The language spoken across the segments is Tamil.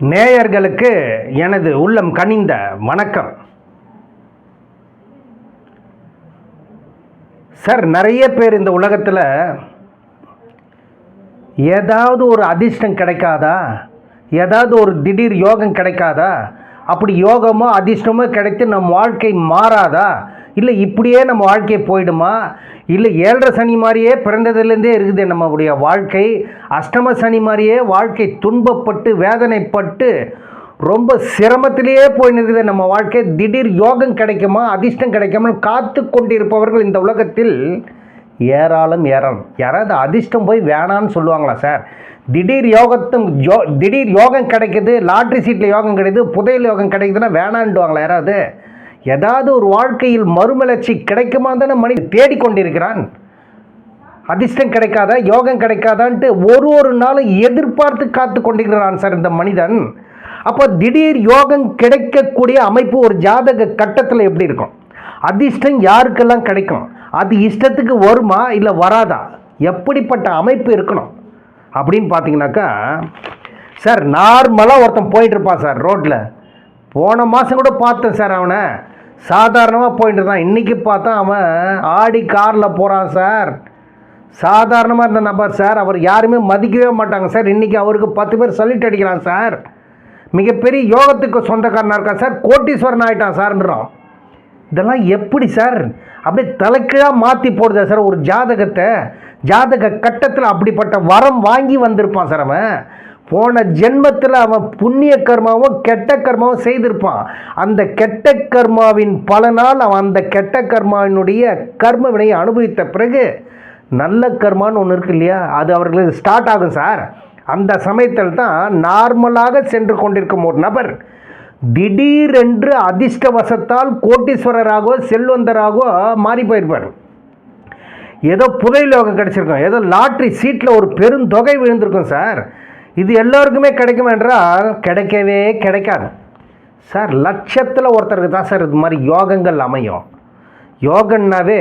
நேயர்களுக்கு எனது உள்ளம் கனிந்த வணக்கம். சார் நிறைய பேர் இந்த உலகத்தில் ஏதாவது ஒரு அதிர்ஷ்டம் கிடைக்காதா? ஏதாவது ஒரு திடீர் யோகம் கிடைக்காதா? அப்படி யோகமோ அதிர்ஷ்டமோ கிடைத்து நம் வாழ்க்கை மாறாதா? இல்லை இப்படியே நம்ம வாழ்க்கை போயிடுமா? இல்லை ஏழரை சனி மாதிரியே பிறந்ததுலேருந்தே இருக்குது நம்மளுடைய வாழ்க்கை. அஷ்டம சனி மாதிரியே வாழ்க்கை துன்பப்பட்டு வேதனைப்பட்டு ரொம்ப சிரமத்திலேயே போய் நிற்குது நம்ம வாழ்க்கை. திடீர் யோகம் கிடைக்குமா? அதிர்ஷ்டம் கிடைக்குமா காத்து கொண்டிருப்பவர்கள் இந்த உலகத்தில் ஏராளம் ஏராளம். யாராவது அதிர்ஷ்டம் போய் வேணான்னு சொல்லுவாங்களா சார்? திடீர் யோகத்தும் யோ திடீர் யோகம் கிடைக்குது லாட்ரி சீட்டில் யோகம் கிடைக்குது புதையல் யோகம் கிடைக்குதுன்னா வேணான்டுவாங்களா யாராவது? ஏதாவது ஒரு வாழ்க்கையில் மறுமலர்ச்சி கிடைக்குமா தானே மனிதன் தேடிக்கொண்டிருக்கிறான். அதிர்ஷ்டம் கிடைக்காதா யோகம் கிடைக்காதான்ட்டு ஒரு ஒரு நாளும் எதிர்பார்த்து காத்து கொண்டிருக்கிறான் சார் இந்த மனிதன். அப்போ திடீர் யோகம் கிடைக்கக்கூடிய அமைப்பு ஒரு ஜாதக கட்டத்தில் எப்படி இருக்கும்? அதிர்ஷ்டம் யாருக்கெல்லாம் கிடைக்கும்? அது இஷ்டத்துக்கு வருமா இல்லை வராதா? எப்படிப்பட்ட அமைப்பு இருக்கணும்? அப்படின்னு பார்த்தீங்கன்னாக்கா சார் நார்மலாக ஒருத்தன் போயிட்டுருப்பான் சார் ரோட்டில் போன மாதம் கூட பார்த்தேன் சார் அவனை. சாதாரணமாக போயிட்டு இருந்தான். இன்றைக்கி பார்த்தா அவன் ஆடி காரில் போகிறான் சார். சாதாரணமாக இருந்த நபர் சார். அவர் யாருமே மதிக்கவே மாட்டாங்க சார். இன்றைக்கி அவருக்கு பத்து பேர் சல்யூட் அடிக்கிறான் சார். மிகப்பெரிய யோகத்துக்கு சொந்தக்காரனாக இருக்கான் சார். கோட்டீஸ்வரன் ஆகிட்டான் சார்ன்றோம். இதெல்லாம் எப்படி சார்? அப்படியே தலைக்கீழாக மாற்றி போடுதா சார் ஒரு ஜாதகத்தை? ஜாதக கட்டத்தில் அப்படிப்பட்ட வரம் வாங்கி வந்திருப்பான் சார் அவன். போன ஜென்மத்தில் அவன் புண்ணிய கர்மாவும் கெட்ட கர்மாவும் செய்திருப்பான். அந்த கெட்ட கர்மாவின் பலனால் அவன் அந்த கெட்ட கர்மாவினுடைய கர்ம வினையை அனுபவித்த பிறகு நல்ல கர்மான்னு ஒன்று இருக்கு இல்லையா? அது அவர்களுக்கு ஸ்டார்ட் ஆகும் சார். அந்த சமயத்தில் தான் நார்மலாக சென்று கொண்டிருக்கும் ஒரு நபர் திடீரென்று அதிர்ஷ்டவசத்தால் கோட்டீஸ்வரராகவோ செல்வந்தராகவோ மாறி போயிருப்பார். ஏதோ புதையல் கிடச்சிருக்கோம். ஏதோ லாட்ரி சீட்டில் ஒரு பெருந்தொகை விழுந்திருக்கும் சார். இது எல்லோருக்குமே கிடைக்கும் என்றால் கிடைக்கவே கிடைக்காது. சார் லட்சத்தில் ஒருத்தருக்கு தான் சார் இது மாதிரி யோகங்கள் அமையும். யோகன்னாவே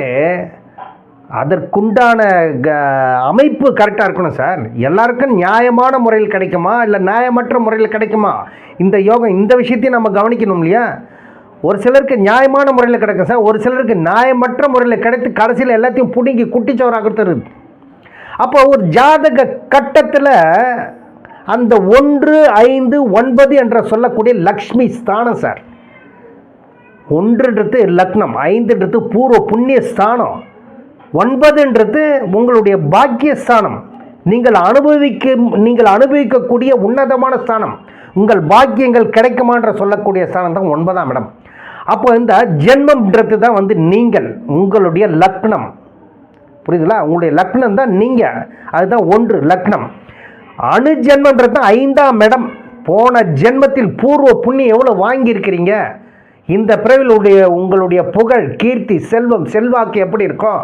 அதற்குண்டான க அமைப்பு கரெக்டாக இருக்கணும் சார். எல்லாருக்கும் நியாயமான முறையில் கிடைக்குமா? இல்லை நியாயமற்ற முறையில் கிடைக்குமா? இந்த யோகம் இந்த விஷயத்தையும் நம்ம கவனிக்கணும் இல்லையா? ஒரு சிலருக்கு நியாயமான முறையில் கிடைக்கும் சார். ஒரு சிலருக்கு நியாயமற்ற முறையில் கிடைத்து கடைசியில் எல்லாத்தையும் பிடுங்கி குட்டிச்சவராகிறது அப்போ ஒரு ஜாதக கட்டத்தில் அந்த ஒன்று ஐந்து ஒன்பது என்ற சொல்லக்கூடிய லக்ஷ்மி ஸ்தானம் சார். ஒன்றுன்றது லக்னம் ஐந்துன்றது பூர்வ புண்ணிய ஸ்தானம். ஒன்பதுன்றது உங்களுடைய பாக்கிய ஸ்தானம். நீங்கள் அனுபவிக்க நீங்கள் அனுபவிக்கக்கூடிய உன்னதமான ஸ்தானம். உங்கள் பாக்கியங்கள் கிடைக்குமான்ற சொல்லக்கூடிய ஸ்தானம் தான் ஒன்பதாம் இடம். அப்போ இந்த ஜென்மம்ன்றது தான் வந்து நீங்கள் உங்களுடைய லக்னம். புரியுதுங்களா? உங்களுடைய லக்னம் தான் நீங்கள் அதுதான் ஒன்று லக்னம். அணுஜென்மன்றது ஐந்தாம் இடம். போன ஜென்மத்தில் பூர்வ புண்ணியம் எவ்வளோ வாங்கியிருக்கிறீங்க? இந்த பிறவிலுடைய உங்களுடைய புகழ் கீர்த்தி செல்வம் செல்வாக்கு எப்படி இருக்கும்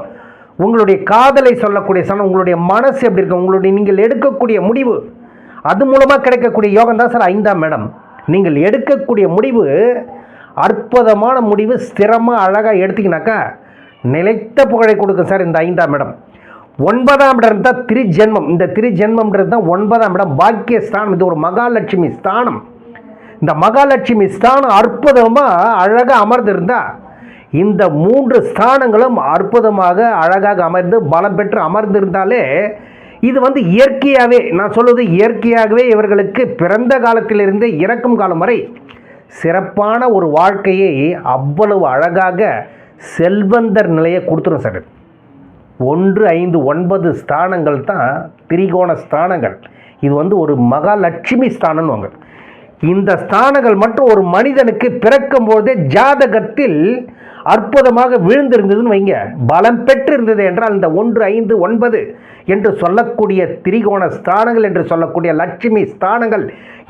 உங்களுடைய காதலை சொல்லக்கூடிய சனம் உங்களுடைய மனசு எப்படி இருக்கும் உங்களுடைய நீங்கள் எடுக்கக்கூடிய முடிவு அது மூலமாக கிடைக்கக்கூடிய யோகம் தான் சார் ஐந்தாம் இடம். நீங்கள் எடுக்கக்கூடிய முடிவு அற்புதமான முடிவு ஸ்திரமாக அழகாக எடுத்திங்கனாக்கா நிலைத்த புகழை கொடுக்கும் சார் இந்த ஐந்தாம் இடம். ஒன்பதாம் இடம் தான் திருஜென்மம். இந்த திருஜென்மம்ன்றது தான் ஒன்பதாம் இடம். பாக்கிய ஸ்தானம் இது ஒரு மகாலட்சுமி ஸ்தானம். இந்த மகாலட்சுமி ஸ்தானம் அற்புதமாக அழகாக அமர்ந்திருந்தா இந்த மூன்று ஸ்தானங்களும் அற்புதமாக அழகாக அமர்ந்து பலம் பெற்று அமர்ந்திருந்தாலே இது வந்து இயற்கையாகவே நான் சொல்வது இயற்கையாகவே இவர்களுக்கு பிறந்த காலத்திலிருந்து இறக்கும் காலம் வரை சிறப்பான ஒரு வாழ்க்கையை அவ்வளவு அழகாக செல்வந்தர் நிலையை கொடுத்துரும் சார் ஒன்று ஐந்து ஒன்பது ஸ்தானங்கள் தான் திரிகோண ஸ்தானங்கள். இது வந்து ஒரு மகாலட்சுமி ஸ்தானம்னு இந்த ஸ்தானங்கள் மட்டும் ஒரு மனிதனுக்கு பிறக்கும் போதே ஜாதகத்தில் அற்புதமாக விழுந்திருந்ததுன்னு வைங்க. பலம் பெற்று இருந்தது என்றால் இந்த ஒன்று ஐந்து ஒன்பது என்று சொல்லக்கூடிய திரிகோண ஸ்தானங்கள் என்று சொல்லக்கூடிய லட்சுமி ஸ்தானங்கள்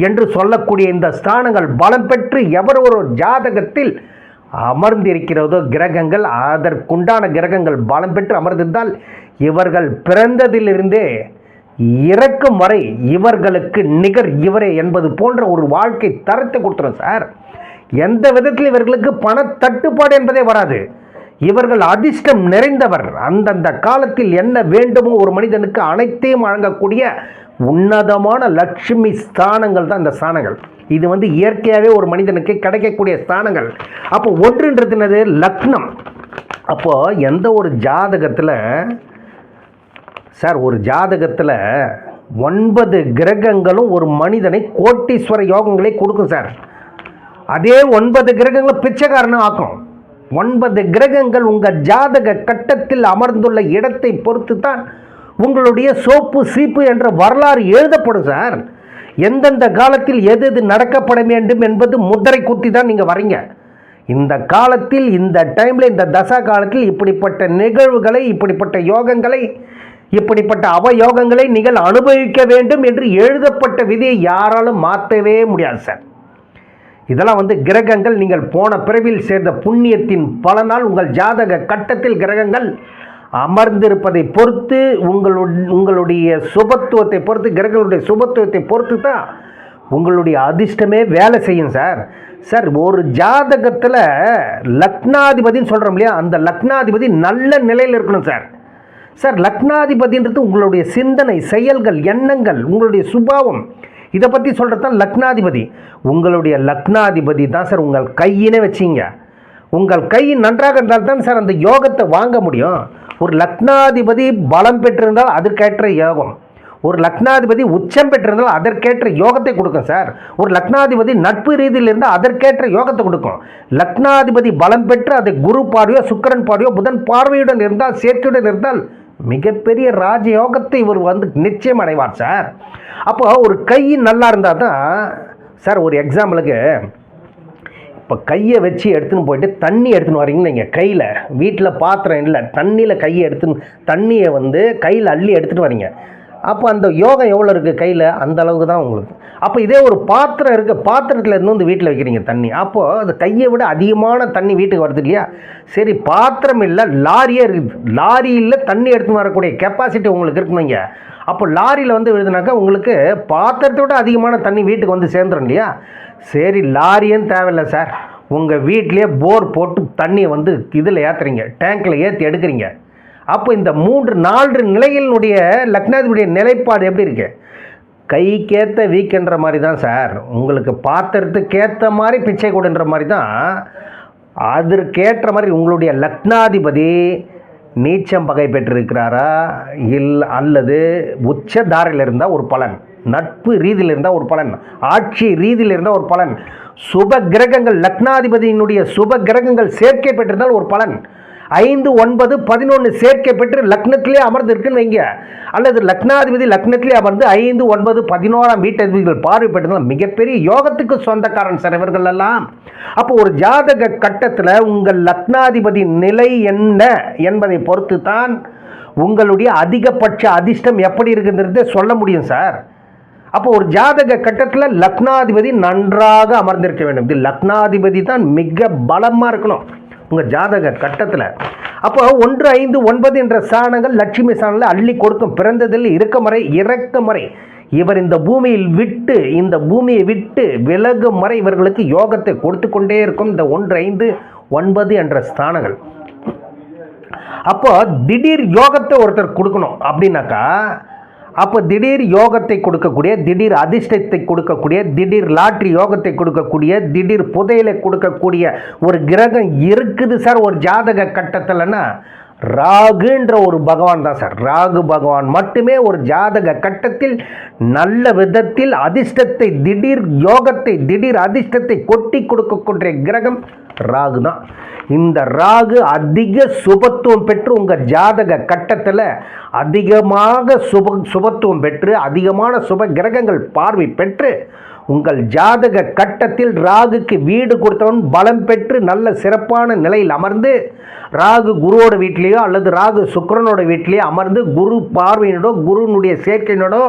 என்று சொல்லக்கூடிய இந்த ஸ்தானங்கள் பலம் பெற்று எவர் ஒரு ஜாதகத்தில் அமர்ந்திருக்கிறதோ கிரகங்கள் அதற்குண்டான கிரகங்கள் பலம் பெற்று அமர்ந்திருந்தால் இவர்கள் பிறந்ததிலிருந்தே இறக்கும் வரை இவர்களுக்கு நிகர் இவரே என்பது போன்ற ஒரு வாழ்க்கை தரத்தை கொடுத்துரும் சார். எந்த விதத்தில் இவர்களுக்கு பண தட்டுப்பாடு என்பதே வராது. இவர்கள் அதிர்ஷ்டம் நிறைந்தவர். அந்தந்த காலத்தில் என்ன வேண்டுமோ ஒரு மனிதனுக்கு அனைத்தையும் வழங்கக்கூடிய உன்னதமான லட்சுமி ஸ்தானங்கள் தான் இந்த ஸ்தானங்கள். இது வந்து இயற்கையாகவே ஒரு மனிதனுக்கு கிடைக்கக்கூடிய ஸ்தானங்கள். அப்போ ஒன்றுன்றது என்னது? லக்னம். அப்போது எந்த ஒரு ஜாதகத்தில் சார் ஒரு ஜாதகத்தில் ஒன்பது கிரகங்களும் ஒரு மனிதனை கோட்டீஸ்வர யோகங்களை கொடுக்கும் சார். அதே ஒன்பது கிரகங்களும் பிச்சைக்காரனும் ஆக்கும். ஒன்பது கிரகங்கள் உங்கள் ஜாதக கட்டத்தில் அமர்ந்துள்ள இடத்தை பொறுத்து தான் உங்களுடைய சோப்பு சீப்பு என்ற வரலாறு எழுதப்படும் சார். எந்தெந்த காலத்தில் எது எது நடக்கப்பட வேண்டும் என்பது முத்திரை குத்தி தான் நீங்கள் வரீங்க. இந்த காலத்தில் இந்த டைமில் இந்த தசா காலத்தில் இப்படிப்பட்ட நிகழ்வுகளை இப்படிப்பட்ட யோகங்களை இப்படிப்பட்ட அவயோகங்களை நீங்கள் அனுபவிக்க வேண்டும் என்று எழுதப்பட்ட விதியை யாராலும் மாற்றவே முடியாது சார். இதெல்லாம் வந்து கிரகங்கள் நீங்கள் போன பிறவியில் சேர்ந்த புண்ணியத்தின் பலனால் உங்கள் ஜாதக கட்டத்தில் கிரகங்கள் அமர்ந்திருப்பதை பொறுத்து உங்களுடைய உங்களுடைய சுபத்துவத்தை பொறுத்து கிரகங்களுடைய சுபத்துவத்தை பொறுத்து தான் உங்களுடைய அதிர்ஷ்டமே வேலை செய்யும் சார். சார் ஒரு ஜாதகத்தில் லக்னாதிபதின்னு சொல்கிறோம் இல்லையா? அந்த லக்னாதிபதி நல்ல நிலையில் இருக்கணும் சார். சார் லக்னாதிபதின்றது உங்களுடைய சிந்தனை செயல்கள் எண்ணங்கள் உங்களுடைய சுபாவம். இதை பற்றி சொல்கிறது தான் லக்னாதிபதி. உங்களுடைய லக்னாதிபதி தான் சார் உங்கள் கையினே வச்சிங்க. உங்கள் கை நன்றாக இருந்தால் தான் சார் அந்த யோகத்தை வாங்க முடியும். ஒரு லக்னாதிபதி பலம் பெற்றிருந்தால் அதற்கேற்ற யோகம். ஒரு லக்னாதிபதி உச்சம் பெற்றிருந்தால் அதற்கேற்ற யோகத்தை கொடுக்கும் சார். ஒரு லக்னாதிபதி நட்பு ரீதியில் இருந்தால் அதற்கேற்ற யோகத்தை கொடுக்கும். லக்னாதிபதி பலம் பெற்று அது குரு பார்வையோ சுக்கரன் பார்வையோ புதன் பார்வையுடன் இருந்தால் சேர்க்கையுடன் இருந்தால் மிகப்பெரிய ராஜயோகத்தை இவர் வந்து நிச்சயம் அடைவார் சார். அப்போ ஒரு கை நல்லா இருந்தால் தான் சார் ஒரு எக்ஸாம்பிளுக்கு இப்போ கையை வச்சு எடுத்துன்னு போயிட்டு தண்ணி எடுத்துன்னு வரீங்கன்னு நீங்கள் கையில். வீட்டில் பாத்திரம் இல்லை தண்ணியில் கையை எடுத்துன்னு தண்ணியை வந்து கையில் அள்ளி எடுத்துகிட்டு வரீங்க அப்போ அந்த யோகம் எவ்வளோ இருக்குது கையில்? அந்த அளவுக்கு தான் உங்களுக்கு. அப்போ இதே ஒரு பாத்திரம் இருக்குது பாத்திரத்தில் இருந்து வந்து வீட்டில் வைக்கிறீங்க தண்ணி. அப்போது அந்த கையை விட அதிகமான தண்ணி வீட்டுக்கு வருது இல்லையா? சரி பாத்திரம் இல்லை லாரியே இருக்குது. லாரியில் தண்ணி எடுத்து வரக்கூடிய கெப்பாசிட்டி உங்களுக்கு இருக்குனுங்க அப்போ லாரியில் வந்து விழுதுனாக்கா உங்களுக்கு பாத்திரத்தை விட அதிகமான தண்ணி வீட்டுக்கு வந்து சேர்ந்துடும் இல்லையா? சரி லாரியும் தேவையில்லை சார்? உங்கள் வீட்லேயே போர் போட்டு தண்ணியை வந்து இதில் ஏற்றுறீங்க டேங்க்கில் ஏற்றி எடுக்கிறீங்க. அப்போ இந்த மூன்று நான்கு நிலையினுடைய லக்னாதிபதியுடைய நிலைப்பாடு எப்படி இருக்கு? கைக்கேற்ற வீக்கென்ற மாதிரி தான் சார். உங்களுக்கு பாத்திரத்துக்கேற்ற மாதிரி பிச்சை கொடுன்ற மாதிரி தான் அதற்கேற்ற மாதிரி உங்களுடைய லக்னாதிபதி நீச்சம் பகை பெற்றிருக்கிறாரா? இல் அல்லது உச்சதாரையில் இருந்தால் ஒரு பலன். நட்பு ரீதியில் இருந்தால் ஒரு பலன். ஆட்சி ரீதியில் இருந்தால் ஒரு பலன். சுப கிரகங்கள் லக்னாதிபதியினுடைய சுப கிரகங்கள் சேர்க்கை பெற்றிருந்தால் ஒரு பலன். ஐந்து ஒன்பது பதினொன்று சேர்க்கை பெற்று லக்னத்திலே அமர்ந்திருக்குன்னு வைங்க. அல்லது லக்னாதிபதி லக்னத்திலே அமர்ந்து ஐந்து ஒன்பது பதினோராம் வீட்டதிபதிகள் பார்வை மிகப்பெரிய யோகத்துக்கு சொந்தக்காரன் சார் இவர்கள் எல்லாம். அப்போ ஒரு ஜாதக கட்டத்தில் உங்கள் லக்னாதிபதி நிலை என்ன என்பதை பொறுத்து தான் உங்களுடைய அதிகபட்ச அதிர்ஷ்டம் எப்படி இருக்குன்றதை சொல்ல முடியும் சார். அப்போ ஒரு ஜாதக கட்டத்தில் லக்னாதிபதி நன்றாக அமர்ந்திருக்க வேண்டும். இது லக்னாதிபதி தான் மிக பலமாக இருக்கணும். உங்கள் ஜாதக கட்டத்தில். அப்போ ஒன்று ஐந்து ஒன்பது என்ற சாணங்கள் லட்சுமி சாணங்களை அள்ளி கொடுக்கும். பிறந்ததில் இருக்க முறை இறக்க முறை. இவர் இந்த பூமியில் விட்டு இந்த பூமியை விட்டு விலகும் முறை இவர்களுக்கு யோகத்தை கொடுத்து கொண்டே இருக்கும். இந்த ஒன்று ஐந்து ஒன்பது என்ற ஸ்தானங்கள் அப்போ திடீர் யோகத்தை ஒருத்தர் கொடுக்கணும். அப்படின்னாக்கா அப்போ திடீர் யோகத்தை கொடுக்கக்கூடிய திடீர் அதிர்ஷ்டத்தை கொடுக்கக்கூடிய திடீர் லாட்ரி யோகத்தை கொடுக்கக்கூடிய திடீர் புதையலை கொடுக்கக்கூடிய ஒரு கிரகம் இருக்குது சார் ஒரு ஜாதக கட்டத்தில்னா ராகுன்ற ஒரு பகவான் தான் சார். ராகு பகவான் மட்டுமே ஒரு ஜாதக கட்டத்தில் நல்ல விதத்தில் அதிர்ஷ்டத்தை திடீர் யோகத்தை திடீர் அதிர்ஷ்டத்தை கொட்டி கொடுக்கக்கூடிய கிரகம் ராகு தான். இந்த ராகு அதிக சுபத்துவம் பெற்று உங்கள் ஜாதக கட்டத்தில் அதிகமாக சுப சுபத்துவம் பெற்று அதிகமான சுப கிரகங்கள் பார்வை பெற்று உங்கள் ஜாதக கட்டத்தில் ராகுக்கு வீடு கொடுத்தவன் பலம் பெற்று நல்ல சிறப்பான நிலையில் அமர்ந்து ராகு குருவோட வீட்லேயோ அல்லது ராகு சுக்கிரனோட வீட்லேயோ அமர்ந்து குரு பார்வையினோடோ குருனுடைய சேர்க்கையினோடோ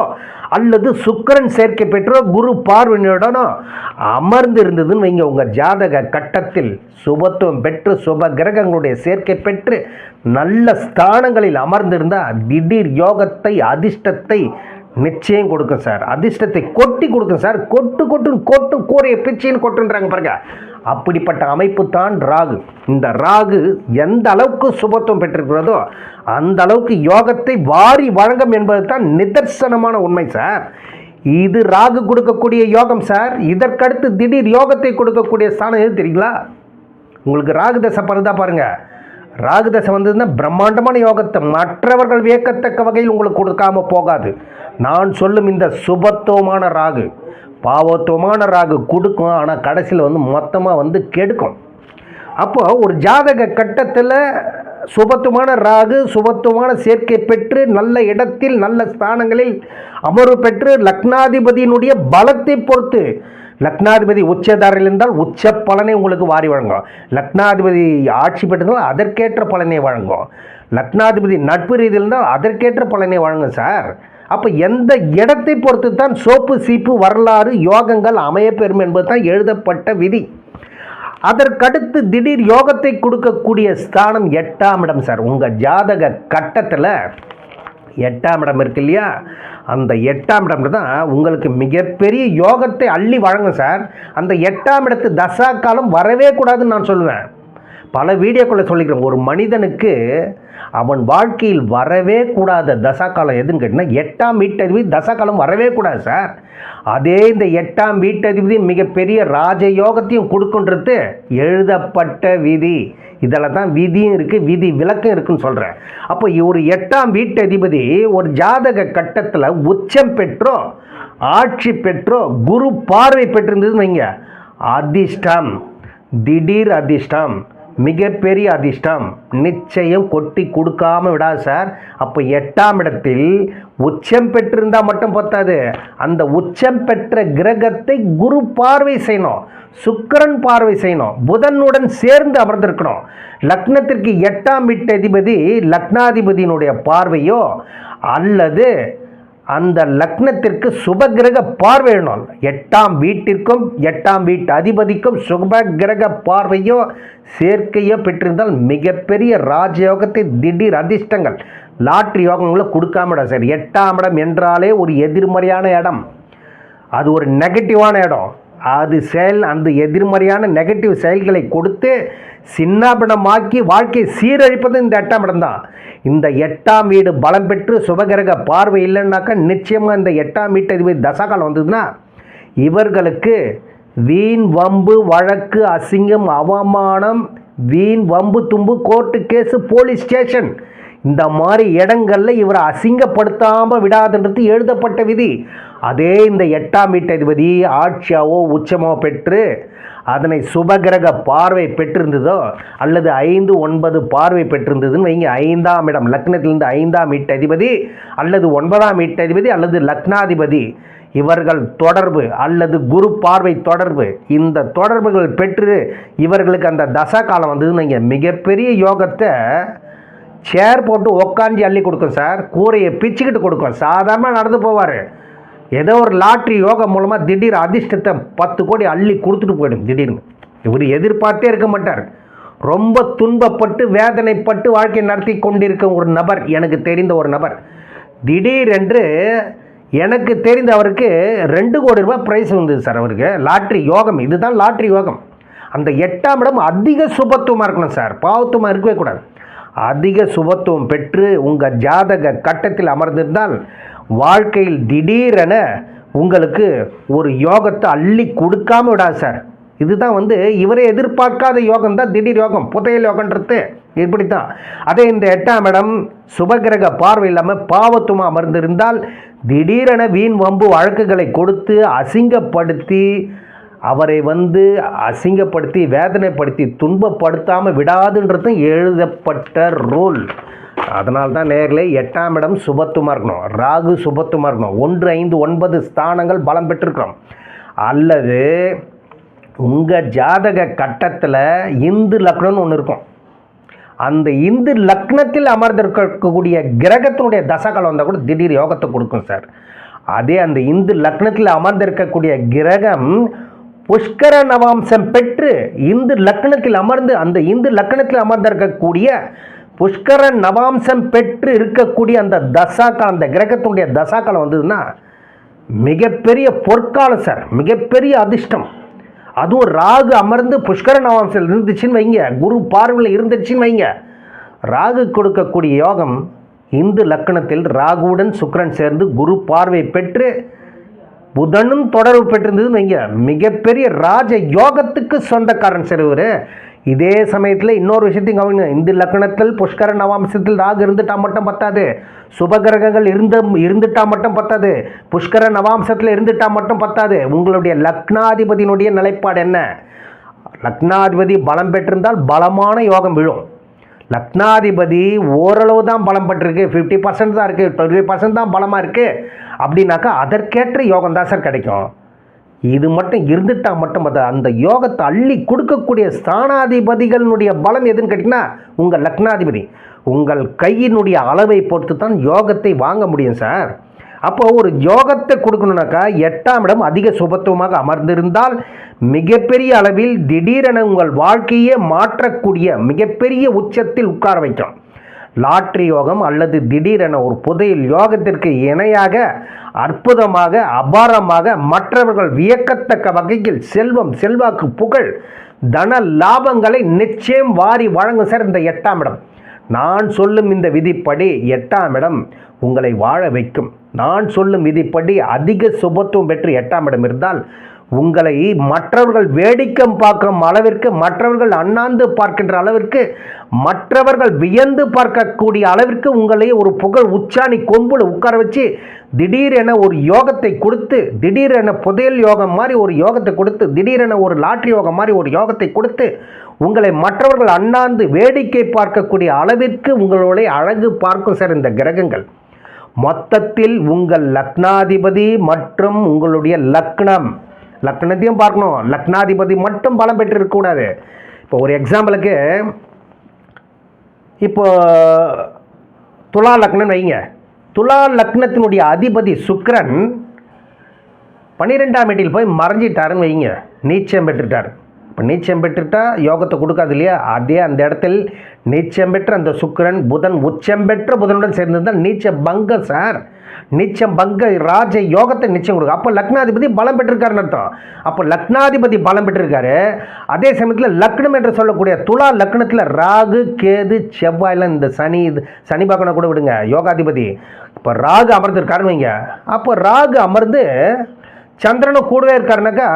அல்லது சுக்கரன் சேர்க்கை பெற்றோ குரு பார்வையினோடனோ அமர்ந்து இருந்ததுன்னு வைங்க. உங்கள் ஜாதக கட்டத்தில் சுபத்துவம் பெற்று சுப கிரகங்களுடைய சேர்க்கை பெற்று நல்ல ஸ்தானங்களில் அமர்ந்திருந்தால் திடீர் யோகத்தை அதிர்ஷ்டத்தை நிச்சயம் கொடுக்கும் சார். அதிர்ஷ்டத்தை கொட்டி கொடுக்கும் சார். கொட்டு கொட்டு கொட்டு கூறைய பிச்சைன்னு கொட்டுன்றாங்க பாருங்க. அப்படிப்பட்ட அமைப்பு தான் ராகு. இந்த ராகு எந்த அளவுக்கு சுபத்துவம் பெற்றிருக்கிறதோ அந்த அளவுக்கு யோகத்தை வாரி வழங்கும் என்பது தான் நிதர்சனமான உண்மை சார். இது ராகு கொடுக்கக்கூடிய யோகம் சார். இதற்கடுத்து திடீர் யோகத்தை கொடுக்கக்கூடிய ஸ்தானம் எது தெரியுங்களா? உங்களுக்கு ராகு தசை பருதா பாருங்கள் ராகு தசை வந்ததுன்னா பிரம்மாண்டமான யோகத்தை மற்றவர்கள் வியக்கத்தக்க வகையில் உங்களுக்கு கொடுக்காம போகாது. நான் சொல்லும் இந்த சுபத்துவமான ராகு பாவத்துவமான ராகு கொடுக்கும். ஆனால் கடைசியில் வந்து மொத்தமாக வந்து கெடுக்கும். அப்போ ஒரு ஜாதக கட்டத்தில் சுபத்துவமான ராகு சுபத்துவமான சேர்க்கை பெற்று நல்ல இடத்தில் நல்ல ஸ்தானங்களில் அமர்வு பெற்று லக்னாதிபதியினுடைய பலத்தை பொறுத்து லக்னாதிபதி உச்சதாரில் இருந்தால் உச்ச பலனை உங்களுக்கு வாரி வழங்கும். லக்னாதிபதி ஆட்சி பெற்றிருந்தால் அதற்கேற்ற பலனை வழங்கும். லக்னாதிபதி நட்பு ரீதியில் இருந்தால் அதற்கேற்ற பலனை வழங்கும் சார். அப்போ எந்த இடத்தை பொறுத்து தான் சோப்பு சீப்பு வரலாறு யோகங்கள் அமையப்பெறும் என்பது தான் எழுதப்பட்ட விதி. அதற்கடுத்து திடீர் யோகத்தை கொடுக்கக்கூடிய ஸ்தானம் எட்டாம் இடம் சார். உங்கள் ஜாதக கட்டத்தில் எட்டாம் இடம் இருக்கு இல்லையா? அந்த எட்டாம் இடம் தான் உங்களுக்கு மிகப்பெரிய யோகத்தை அள்ளி வழங்கும் சார். அந்த எட்டாம் இடத்து தசா காலம் வரவே கூடாதுன்னு நான் சொல்லுவேன். பல வீடியோக்களை சொல்லிக்கிறேன். ஒரு மனிதனுக்கு அவன் வாழ்க்கையில் வரவே கூடாத தசா காலம் எதுன்னு கேட்டிங்கன்னா எட்டாம் வீட்டதிபதி காலம் வரவே கூடாது சார். அதே இந்த எட்டாம் வீட்டதிபதி மிகப்பெரிய ராஜயோகத்தையும் கொடுக்குன்றது எழுதப்பட்ட விதி. இதில் தான் விதியும் இருக்குது விதி விளக்கம் இருக்குன்னு சொல்கிறேன் அப்போ ஒரு எட்டாம் வீட்டதிபதி ஒரு ஜாதக கட்டத்தில் உச்சம் பெற்றோ ஆட்சி பெற்றோ குரு பார்வை பெற்றிருந்ததுன்னு வைங்க. அதிர்ஷ்டம் திடீர் அதிர்ஷ்டம். மிகப்பெரிய அதிர்ஷ்டம். நிச்சயம் கொட்டி கொடுக்காம விடாது சார். அப்போ எட்டாம் இடத்தில் உச்சம் பெற்றிருந்தால் மட்டும் பத்தாது. அந்த உச்சம் பெற்ற கிரகத்தை குரு பார்வை செய்யணும். சுக்கிரன் பார்வை செய்யணும். புதனுடன் சேர்ந்து அமர்ந்திருக்கணும். லக்னத்திற்கு எட்டாம் வீட்டு அதிபதி லக்னாதிபதியினுடைய பார்வையோ அல்லது அந்த லக்னத்திற்கு சுபகிரக பார்வை எட்டாம் வீட்டிற்கும் எட்டாம் வீட்டு அதிபதிக்கும் சுபகிரக பார்வையோ சேர்க்கையோ பெற்றிருந்தால் மிகப்பெரிய ராஜயோகத்தை திடீர் அதிர்ஷ்டங்கள். லாட்ரி யோகங்களை கொடுக்காம இடம் சார். எட்டாம் இடம் என்றாலே ஒரு எதிர்மறையான இடம். அது ஒரு நெகட்டிவான இடம். அது செயல் அந்த எதிர்மறையான நெகட்டிவ் செயல்களை கொடுத்து சின்னாபிடமாக்கி வாழ்க்கையை சீரழிப்பது இந்த எட்டாம் இடம் தான். இந்த எட்டாம் வீடு பலம் பெற்று சுபகிரக பார்வை இல்லைன்னாக்கா நிச்சயமாக இந்த எட்டாம் வீட்டு அதிபதி தசாகாலம் வந்ததுன்னா இவர்களுக்கு வீண் வம்பு வழக்கு அசிங்கம் அவமானம் வீண் வம்பு தும்பு கோர்ட்டு கேஸு போலீஸ் ஸ்டேஷன் இந்த மாதிரி இடங்களில் இவரை அசிங்கப்படுத்தாமல் விடாதுன்றது எழுதப்பட்ட விதி. அதே இந்த எட்டாம் வீட்டதிபதி ஆட்சியாவோ உச்சமோ பெற்று அதனை சுபகிரக பார்வை பெற்றிருந்ததோ அல்லது ஐந்து ஒன்பது பார்வை பெற்றிருந்ததுன்னு வைங்க. ஐந்தாம் இடம் லக்னத்திலிருந்து ஐந்தாம் வீட்டதிபதி அல்லது ஒன்பதாம் வீட்டதிபதி அல்லது லக்னாதிபதி. இவர்கள் தொடர்பு அல்லது குரு பார்வை தொடர்பு. இந்த தொடர்புகள் பெற்று இவர்களுக்கு அந்த தசா காலம் வந்ததுன்னு வைங்க. மிகப்பெரிய யோகத்தை சேர் போட்டு உக்காஞ்சி அள்ளி கொடுக்கும் சார். கூரையை பிச்சுக்கிட்டு கொடுக்கும். சாதாரணமாக நடந்து போவார். ஏதோ ஒரு லாட்ரி யோகம் மூலமாக திடீர் அதிர்ஷ்டத்தை பத்து கோடி அள்ளி கொடுத்துட்டு போயிடும் திடீர்னு. இவர் எதிர்பார்த்தே இருக்க மாட்டார். ரொம்ப துன்பப்பட்டு வேதனைப்பட்டு வாழ்க்கை நடத்தி கொண்டிருக்கும் ஒரு நபர் எனக்கு தெரிந்த ஒரு நபர். திடீரென்று எனக்கு தெரிந்த அவருக்கு ரெண்டு கோடி ரூபாய் ப்ரைஸ் வந்தது சார் அவருக்கு. லாட்ரி யோகம் இதுதான் லாட்ரி யோகம். அந்த எட்டாம் இடம் அதிக சுபத்துவமாக இருக்கணும் சார். பாவத்துவமாக இருக்கவே கூடாது. அதிக சுபத்துவம் பெற்று உங்கள் ஜாதக கட்டத்தில் அமர்ந்திருந்தால் வாழ்க்கையில் திடீரென உங்களுக்கு ஒரு யோகத்தை அள்ளி கொடுக்காம விடாது சார். இதுதான் வந்து இவரே எதிர்பார்க்காத யோகம் தான் திடீர் யோகம் புதையல் யோகன்றது. இப்படி தான் அதே இந்த எட்டாம் இடம் சுபகிரக பார்வை இல்லாமல் பாவத்துமா அமர்ந்திருந்தால் திடீரென வீண் வம்பு வழக்குகளை கொடுத்து அசிங்கப்படுத்தி அவரை வந்து அசிங்கப்படுத்தி வேதனைப்படுத்தி துன்பப்படுத்தாமல் விடாதுன்றதும் எழுதப்பட்ட ரூல். அதனால் தான் நேரில் எட்டாம் இடம் சுபத்துவமாக இருக்கணும் ராகு சுபத்துவமாக இருக்கணும் ஒன்று ஐந்து ஒன்பது ஸ்தானங்கள் பலம் பெற்றிருக்கிறோம். அல்லது உங்கள் ஜாதக கட்டத்தில் இந்து லக்னம்னு ஒன்று இருக்கும். அந்த இந்து லக்னத்தில் அமர்ந்திருக்கக்கூடிய கிரகத்தினுடைய தசகாலம் வந்தால் கூட திடீர் யோகத்தை கொடுக்கும் சார். அதே அந்த இந்து லக்னத்தில் அமர்ந்திருக்கக்கூடிய கிரகம் புஷ்கர நவாம்சம் பெற்று இந்து லக்னத்தில் அமர்ந்து அந்த இந்து லக்னத்தில் அமர்ந்திருக்கக்கூடிய புஷ்கர நவாம்சம் பெற்று இருக்கக்கூடிய அந்த தசாக்காலம் அந்த கிரகத்தினுடைய தசாக்காலம் வந்ததுன்னா மிகப்பெரிய பொற்காலம் சார் மிகப்பெரிய அதிர்ஷ்டம். அதுவும் ராகு அமர்ந்து புஷ்கர நவாம்சத்தில் இருந்துச்சுன்னு வைங்க குரு பார்வையில் இருந்துச்சுன்னு வைங்க. ராகு கொடுக்கக்கூடிய யோகம் இந்து லக்கணத்தில் ராகுவுடன் சுக்கரன் சேர்ந்து குரு பார்வை பெற்று புதனும் தொடர்பு பெற்றிருந்ததுன்னு வைங்க. மிகப்பெரிய ராஜ யோகத்துக்கு சொந்தக்காரன் சார் இவர். இதே சமயத்தில் இன்னொரு விஷயத்தையும் கவனிங்க. இந்த லக்கணத்தில் புஷ்கர நவாம்சத்தில் ராகு இருந்துட்டால் மட்டும் பத்தாது. சுபகிரகங்கள் இருந்த இருந்துட்டால் மட்டும் பத்தாது. புஷ்கர நவாம்சத்தில் இருந்துட்டா மட்டும் பத்தாது. உங்களுடைய லக்னாதிபதியினுடைய நிலைப்பாடு என்ன? லக்னாதிபதி பலம் பெற்றிருந்தால் பலமான யோகம் விழும். லக்னாதிபதி ஓரளவு தான் பலம் பெற்றிருக்கு. ஃபிஃப்டி பர்சன்ட் தான் இருக்குது டுவெண்ட்டி பர்சன்ட் தான் பலமாக இருக்குது அப்படின்னாக்கா அதற்கேற்ற யோகம் தான் சார் கிடைக்கும். இது மட்டும் இருந்துட்டா மட்டும் அதை அந்த யோகத்தை அள்ளி கொடுக்கக்கூடிய ஸ்தானாதிபதிகளினுடைய பலம் எதுன்னு கேட்டிங்கன்னா உங்கள் லக்னாதிபதி. உங்கள் கையினுடைய அளவை பொறுத்து தான் யோகத்தை வாங்க முடியும் சார். அப்போ ஒரு யோகத்தை கொடுக்கணுனாக்கா எட்டாம் இடம் அதிக சுபத்துவமாக அமர்ந்திருந்தால் மிகப்பெரிய அளவில் திடீரென உங்கள் வாழ்க்கையே மாற்றக்கூடிய மிகப்பெரிய உச்சத்தில் உட்கார வைக்கும். லாட்ரி யோகம் அல்லது திடீரென ஒரு புதையல் யோகத்திற்கு இணையாக அற்புதமாக அபாரமாக மற்றவர்கள் வியக்கத்தக்க வகையில் செல்வம் செல்வாக்கு புகழ் தன லாபங்களை நிச்சயம் வாரி வழங்கும் சார் இந்த எட்டாம் இடம். நான் சொல்லும் இந்த விதிப்படி எட்டாம் இடம் உங்களை வாழ வைக்கும். நான் சொல்லும் விதிப்படி அதிக சுபத்துவம் பெற்று எட்டாம் இடம் இருந்தால் உங்களை மற்றவர்கள் வேடிக்கம் பார்க்கும் அளவிற்கு மற்றவர்கள் அண்ணாந்து பார்க்கின்ற அளவிற்கு மற்றவர்கள் வியந்து பார்க்கக்கூடிய அளவிற்கு உங்களை ஒரு புகழ் உச்சாணி கொம்புல உட்கார வச்சு திடீரென ஒரு யோகத்தை கொடுத்து திடீரென புதையல் யோகம் மாதிரி ஒரு யோகத்தை கொடுத்து திடீரென ஒரு லாட்ரி யோகம் மாதிரி ஒரு யோகத்தை கொடுத்து உங்களை மற்றவர்கள் அண்ணாந்து வேடிக்கை பார்க்கக்கூடிய அளவிற்கு உங்களுடைய அழகு பார்க்கும் சார் இந்த கிரகங்கள். மொத்தத்தில் உங்கள் லக்னாதிபதி மற்றும் உங்களுடைய லக்னம். லக்னத்தையும் பார்க்கணும். லக்னாதிபதி மட்டும் பலம் பெற்று இருக்கக்கூடாது இப்போ ஒரு எக்ஸாம்பிளுக்கு இப்போ துலா லக்னம் வைங்க. துலா லக்னத்தினுடைய அதிபதி சுக்ரன் பன்னிரெண்டாம் வீட்டில் போய் மறைஞ்சிட்டாருன்னு வைங்க. நீச்சம் பெற்றுட்டார். இப்போ நீச்சம் பெற்றுட்டா யோகத்தை கொடுக்காது இல்லையா? அதே அந்த இடத்தில் நீச்சம் பெற்ற அந்த சுக்கரன் புதன் உச்சம் பெற்ற புதனுடன் சேர்ந்திருந்தால் நீச்ச பங்கம் சார். நீச்சம் பங்க ராஜ யோகத்தை நிச்சயம் கொடுக்கும். அப்போ லக்னாதிபதி பலம் பெற்றிருக்காருன்னு அர்த்தம். அப்போ லக்னாதிபதி பலம் பெற்றிருக்காரு. அதே சமயத்தில் லக்னம் என்று சொல்லக்கூடிய துலா லக்னத்தில் ராகு கேது செவ்வாயெல்லாம் இந்த சனி இது சனி பாக்கனை கூட விடுங்க யோகாதிபதி. இப்போ ராகு அமர்ந்திருக்காருன்னு வைங்க. அப்போ ராகு அமர்ந்து சந்திரனும் கூடவே இருக்காருனாக்கா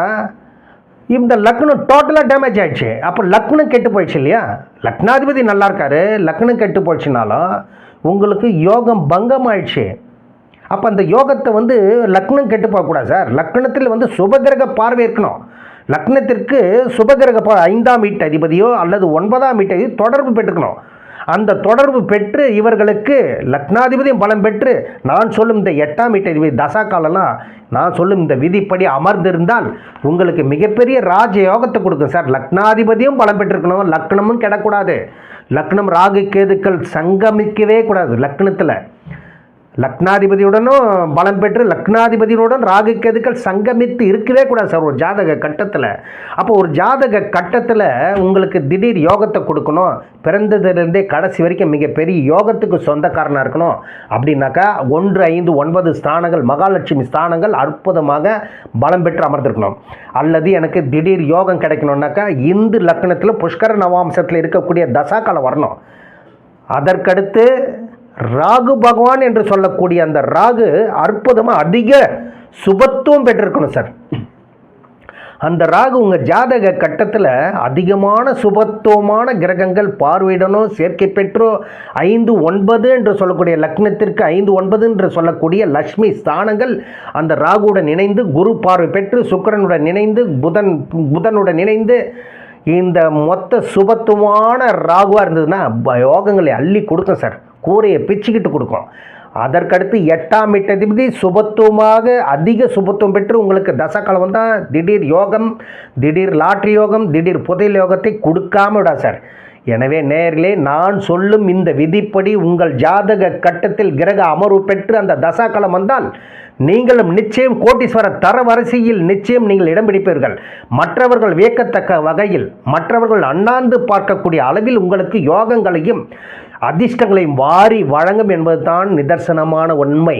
இந்த லக்னம் டோட்டலாக டேமேஜ் ஆகிடுச்சு அப்போ லக்னம் கெட்டு போயிடுச்சு இல்லையா? லக்னாதிபதி நல்லா இருக்காரு. லக்னம் கெட்டு போயிடுச்சுனாலும் உங்களுக்கு யோகம் பங்கம் ஆயிடுச்சு அப்போ அந்த யோகத்தை வந்து லக்னம் கெட்டு போகக்கூடாது சார். லக்னத்தில் வந்து சுபகிரக பார்வை இருக்கணும். லக்னத்திற்கு சுபகிரக ஐந்தாம் வீட்டு அதிபதியோ அல்லது ஒன்பதாம் வீட்டு தொடர்பு பெற்றுக்கணும். அந்த தொடர்பு பெற்று இவர்களுக்கு லக்னாதிபதியும் பலம் பெற்று நான் சொல்லும் இந்த எட்டாம் வீட்டு தசா காலம்லாம் நான் சொல்லும் இந்த விதிப்படி அமர்ந்திருந்தால் உங்களுக்கு மிகப்பெரிய ராஜ யோகத்தை கொடுக்கும் சார். லக்னாதிபதியும் பலம் பெற்றிருக்கணும். லக்னமும் கிடக்கூடாது. லக்னம் ராகு கேதுக்கள் சங்கமிக்கவே கூடாது லக்னத்தில். லக்னாதிபதியுடனும் பலம் பெற்று லக்னாதிபதியுடன் ராகு கேதுக்கள் சங்கமித்து இருக்கவே கூடாது சார் ஒரு ஜாதக கட்டத்தில். அப்போ ஒரு ஜாதக கட்டத்தில் உங்களுக்கு திடீர் யோகத்தை கொடுக்கணும். பிறந்ததுலேருந்தே கடைசி வரைக்கும் மிகப்பெரிய யோகத்துக்கு சொந்தக்காரனாக இருக்கணும். அப்படின்னாக்கா ஒன்று ஐந்து ஒன்பது ஸ்தானங்கள் மகாலட்சுமி ஸ்தானங்கள் அற்புதமாக பலம் பெற்று அமர்ந்திருக்கணும். அல்லது எனக்கு திடீர் யோகம் கிடைக்கணும்னாக்கா இந்து லக்னத்தில் புஷ்கர நவாம்சத்தில் இருக்கக்கூடிய தசாக்காலம் வரணும். அதற்கடுத்து ராகு பகவான் என்று சொல்லக்கூடிய அந்த ராகு அற்புதமாக அதிக சுபத்துவம் பெற்றிருக்கணும் சார். அந்த ராகு உங்கள் ஜாதக கட்டத்தில் அதிகமான சுபத்துவமான கிரகங்கள் பார்வையிடணும் சேர்க்கை பெற்றோ ஐந்து ஒன்பது என்று சொல்லக்கூடிய லக்னத்திற்கு ஐந்து ஒன்பது என்று சொல்லக்கூடிய லக்ஷ்மி ஸ்தானங்கள் அந்த ராகுவுடன் இணைந்து குரு பார்வை பெற்று சுக்கிரனுடன் இணைந்து புதன் புதனுடன் இணைந்து இந்த மொத்த சுபத்துவமான ராகுவாக இருந்ததுன்னா ப- யோகங்களை அள்ளி கொடுக்கும் சார். கூரையை பிச்சுக்கிட்டு கொடுக்கும். அதற்கடுத்து எட்டாம் அதிபதி சுபத்துவமாக அதிக சுபத்துவம் பெற்று உங்களுக்கு தசக்கலவம் தான். திடீர் யோகம் திடீர் லாட்ரி யோகம் திடீர் புதையல் யோகத்தை கொடுக்காம விடா சார். எனவே நேரிலே நான் சொல்லும் இந்த விதிப்படி உங்கள் ஜாதக கட்டத்தில் கிரக அமர்வு பெற்று அந்த தசாக்களம் வந்தால் நீங்களும் நிச்சயம் கோட்டீஸ்வர தரவரிசையில் நிச்சயம் நீங்கள் இடம் பிடிப்பீர்கள். மற்றவர்கள் வியக்கத்தக்க வகையில் மற்றவர்கள் அண்ணாந்து பார்க்கக்கூடிய அளவில் உங்களுக்கு யோகங்களையும் அதிர்ஷ்டங்களையும் வாரி வழங்கும் என்பதுதான் நிதர்சனமான உண்மை.